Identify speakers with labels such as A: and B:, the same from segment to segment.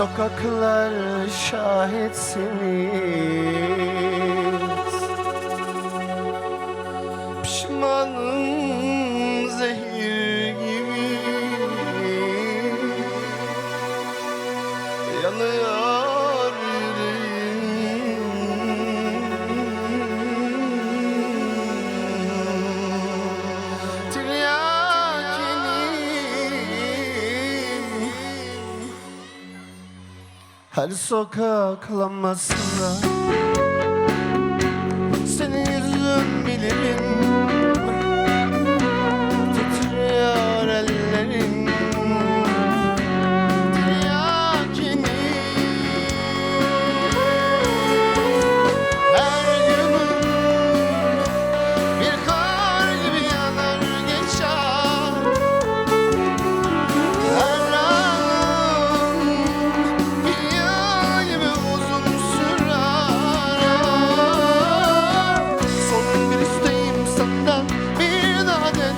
A: sokaklar şahitsiniz. Pişmanım Her sokak lambasında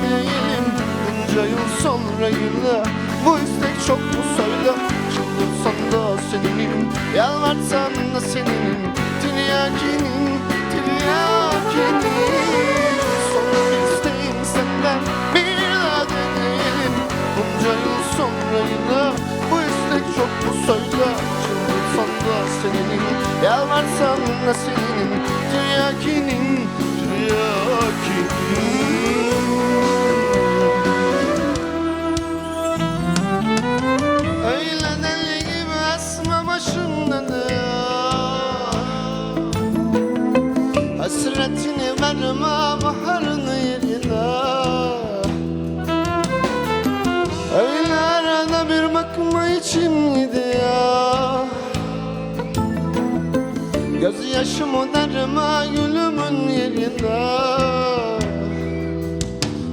A: deneyelim Bunca yıl sonra yine bu istek çok mu söyle Çıldırsan da seninim Yalvarsan da seninim Tiryakinin Tiryakinin Son bir isteğim senden bir daha deneyelim Bunca yıl sonra yine bu istek çok mu söyle Çıldırsan da seninim Yalvarsan da seninim Tiryakinin Tiryakinin Hasretini verme baharını yerine. Öyle arada bir bakma içim gidiyor Gözyaşımı derme gülümün yerine.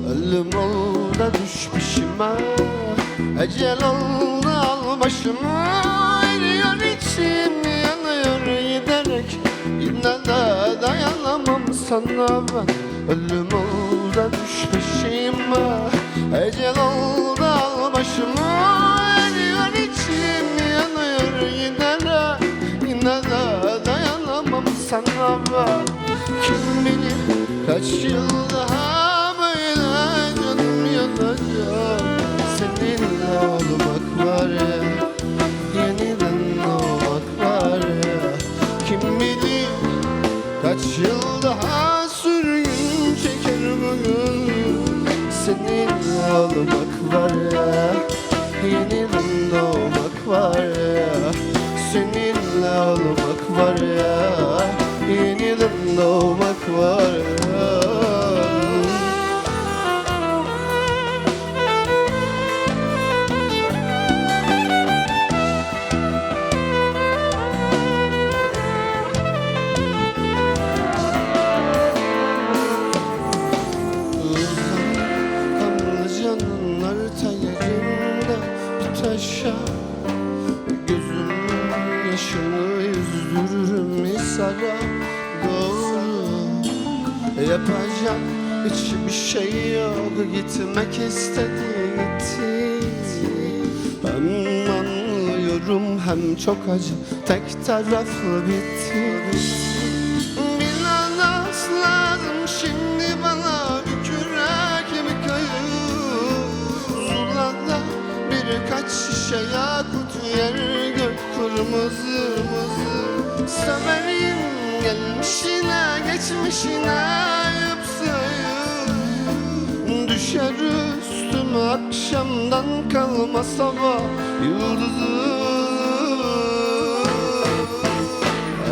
A: Ölüm oldu düş peşime Ecel oldu al başımı. Eriyor içim yanıyor giderek Yine de dayanamam sana ben. Ölüm oldu düş peşime Ecel oldu al başımı. Eriyor içim yanıyor giderek Yine de dayanamam sana ben. Kim bilir kaç yıl Olmak var. Ya Yeniden doğmak var. Ya Seninle olmak var. Ya Yeniden doğmak var. ya hisara Doğru. Yapacak hiçbir şey yok. Gitmek istedi gitti Hem anlıyorum hem çok acı Tek taraflı bitti Bir nanas lazım şimdi bana Bir kürek bir kayık Zulada birkaç şişe yakut yer gök kırmızı Severim gelmişine geçmişine ayıp sayıp Düşer üstüme akşamdan kalma sabah yıldızı.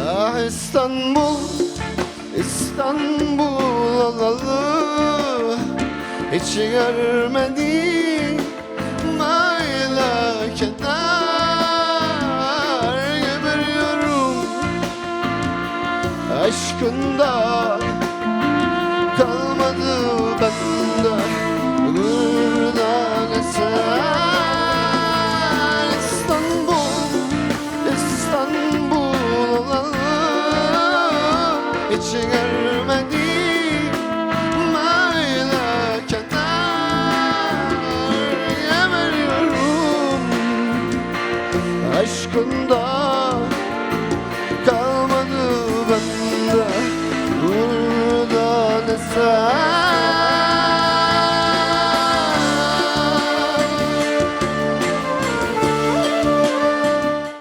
A: Ah İstanbul, İstanbul olalı. Hiç görmedim aşkında Kalmadı bende Gururdan eser İstanbul, İstanbul olalı Hiç görmedim böyle coração.